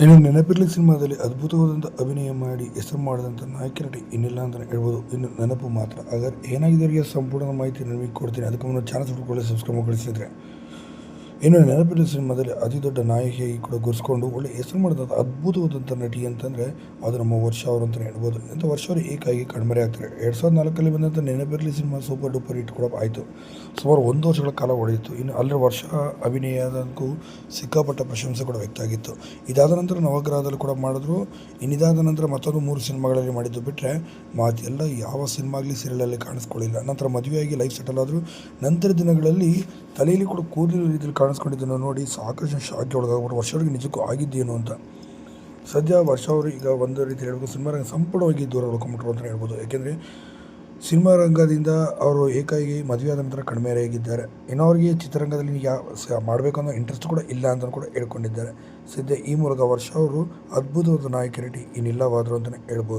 ಇನ್ನು ನೆನಪಿರ್ಲಿ ಸಿನಿಮಾದಲ್ಲಿ ಅದ್ಭುತವಾದಂಥ ಅಭಿನಯ ಮಾಡಿ ಹೆಸರು ಮಾಡಿದಂಥ ನಾಯಕಿ ನಟಿ ಇನ್ನಿಲ್ಲ ಅಂತ ಹೇಳ್ಬೋದು. ಇನ್ನು ನೆನಪು ಮಾತ್ರ. ಹಾಗಾದ್ರೆ ಏನಾಗಿದೆ ಸಂಪೂರ್ಣ ಮಾಹಿತಿ ನಿಮಗೆ ಕೊಡ್ತೀನಿ. ಅದಕ್ಕೆ ಮುನ್ನ ಚಾನಲ್ ಸಬ್ಸ್ಕ್ರೈಬ್ ಸಬ್ಸ್ಕ್ರೈಬ್ ಮಾಡಿಸಿದ್ರೆ ಇನ್ನು ನೆನಪಿರ್ಲಿ ಸಿನಿಮಾದಲ್ಲಿ ಅತಿ ದೊಡ್ಡ ನಾಯಕಿಯಾಗಿ ಕೂಡ ಗುರ್ಸ್ಕೊಂಡು ಒಳ್ಳೆ ಹೆಸರು ಮಾಡಿದಂಥ ಅದ್ಭುತವಾದಂಥ ನಟಿ ಅಂತಂದರೆ ಅದು ನಮ್ಮ ವರ್ಷ ಅವರು ಅಂತಲೇ ಹೇಳ್ಬೋದು. ಅಂತ ವರ್ಷ ಅವರು ಏಕಾಗಿ ಕಣ್ಮರೆ ಆಗ್ತಾರೆ. ಎರಡು ಸಾವಿರದ ನಾಲ್ಕಲ್ಲಿ ಬಂದಂಥ ನೆನಪಿರಲಿ ಸಿನಿಮಾ ಸೂಪರ್ ಡೂಪರ್ ಹಿಟ್ ಕೂಡ ಆಯಿತು. ಸುಮಾರು ಒಂದು ವರ್ಷಗಳ ಕಾಲ ಹೊಡೆಯಿತು ಇನ್ನು ಅಲ್ಲರ ವರ್ಷ ಅಭಿನಯದಕ್ಕೂ ಸಿಕ್ಕಾಪಟ್ಟ ಪ್ರಶಂಸೆ ಕೂಡ ವ್ಯಕ್ತ ಆಗಿತ್ತು. ಇದಾದ ನಂತರ ನವಗ್ರಹದಲ್ಲಿ ಕೂಡ ಮಾಡಿದ್ರು. ಇನ್ನಿದಾದ ನಂತರ ಮತ್ತೊಂದು ಮೂರು ಸಿನಿಮಾಗಳಲ್ಲಿ ಮಾಡಿದ್ದು ಬಿಟ್ಟರೆ ಮಾತೆಲ್ಲ ಯಾವ ಸಿನಿಮಾಗಲಿ ಸೀರಿಯಲಲ್ಲಿ ಕಾಣಿಸ್ಕೊಳ್ಳಿಲ್ಲ. ನಂತರ ಮದುವೆಯಾಗಿ ಲೈಫ್ ಸೆಟಲ್ ಆದರೂ ನಂತರ ದಿನಗಳಲ್ಲಿ ತಲೆಯಲ್ಲಿ ಕೂಡ ಕೂದಲು ರೀತಿಯಲ್ಲಿ ಕಾಣಿಸ್ಕೊಂಡಿದ್ದನ್ನು ನೋಡಿ ಸಾಕಷ್ಟು ಶಾಕ್ ಒಳಗಾಗ್ಬಿಟ್ಟು ವರ್ಷವರೆಗೆ ನಿಜಕ್ಕೂ ಆಗಿದ್ದೇನು ಅಂತ. ಸದ್ಯ ವರ್ಷ ಅವರು ಈಗ ಒಂದು ರೀತಿ ಹೇಳಬೇಕು, ಸಿನಿಮಾ ರಂಗ ಸಂಪೂರ್ಣವಾಗಿ ದೂರ ಉಳ್ಕೊಂಬಿಟ್ರು ಅಂತ ಹೇಳ್ಬೋದು. ಯಾಕೆಂದರೆ ಸಿನಿಮಾ ರಂಗದಿಂದ ಅವರು ಏಕಾಗಿ ಮದುವೆಯಾದ ನಂತರ ಕಡಿಮೆಯಾಗಿದ್ದಾರೆ ಇನ್ನು ಅವರಿಗೆ ಚಿತ್ರರಂಗದಲ್ಲಿ ಯಾವ ಮಾಡಬೇಕು ಅನ್ನೋ ಇಂಟ್ರೆಸ್ಟ್ ಕೂಡ ಇಲ್ಲ ಅಂತ ಕೂಡ ಹೇಳ್ಕೊಂಡಿದ್ದಾರೆ. ಸದ್ಯ ಈ ಮೂಲಕ ವರ್ಷ ಅವರು ಅದ್ಭುತವಾದ ನಾಯಕ ನಟಿ ಇನ್ನಿಲ್ಲವಾದರು ಅಂತಲೇ ಹೇಳ್ಬೋದು.